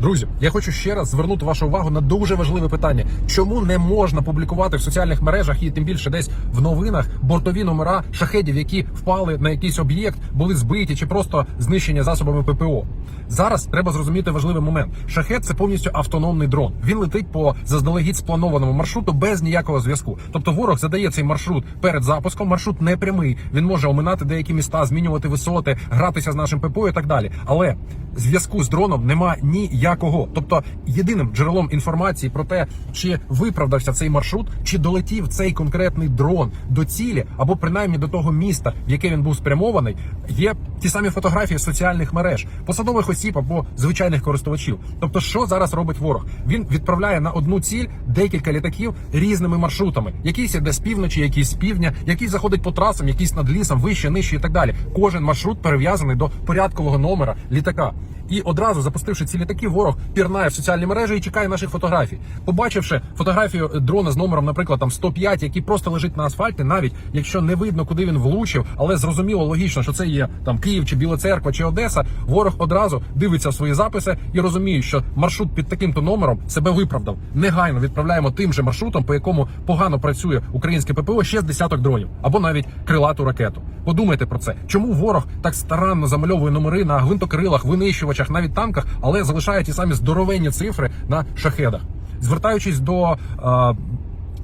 Друзі, я хочу ще раз звернути вашу увагу на дуже важливе питання: чому не можна публікувати в соціальних мережах і тим більше десь в новинах бортові номера шахедів, які впали на якийсь об'єкт, були збиті чи просто знищені засобами ППО. Зараз треба зрозуміти важливий момент. Шахет це повністю автономний дрон. Він летить по заздалегідь спланованому маршруту без ніякого зв'язку. Тобто ворог задає цей маршрут перед запуском. Маршрут не прямий. Він може оминати деякі міста, змінювати висоти, гратися з нашим ППО і так далі. Але зв'язку з дроном нема ніякого. Тобто єдиним джерелом інформації про те, чи виправдався цей маршрут, чи долетів цей конкретний дрон до цілі, або принаймні до того міста, в яке він був спрямований, є ті самі фотографії соціальних мереж, посадових осіб або звичайних користувачів. Тобто, що зараз робить ворог? Він відправляє на одну ціль декілька літаків різними маршрутами. Якийсь іде з півночі, якийсь з півдня, якийсь заходить по трасам, якийсь над лісом, вище, нижче і так далі. Кожен маршрут перев'язаний до порядкового номера літака. І одразу запустивши ці літаки, ворог пірнає в соціальні мережі і чекає наших фотографій. Побачивши фотографію дрона з номером, наприклад, там 105, який просто лежить на асфальті, навіть якщо не видно, куди він влучив, але зрозуміло логічно, що це є там Київ чи Біла Церква чи Одеса. Ворог одразу дивиться в свої записи і розуміє, що маршрут під таким-то номером себе виправдав. Негайно відправляємо тим же маршрутом, по якому погано працює українське ППО, ще з десяток дронів або навіть крилату ракету. Подумайте про це. Чому ворог так старанно замальовує номери на гвинтокрилах, винищувачах, навіть танках, але залишає ті самі здоровенні цифри на шахедах, звертаючись до. е,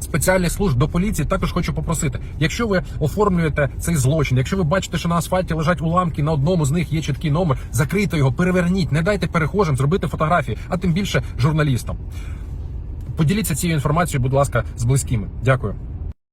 Спеціальних служб до поліції також хочу попросити, якщо ви оформлюєте цей злочин, якщо ви бачите, що на асфальті лежать уламки, на одному з них є чіткий номер, закрийте його, переверніть, не дайте перехожим зробити фотографії, а тим більше журналістам. Поділіться цією інформацією, будь ласка, з близькими. Дякую.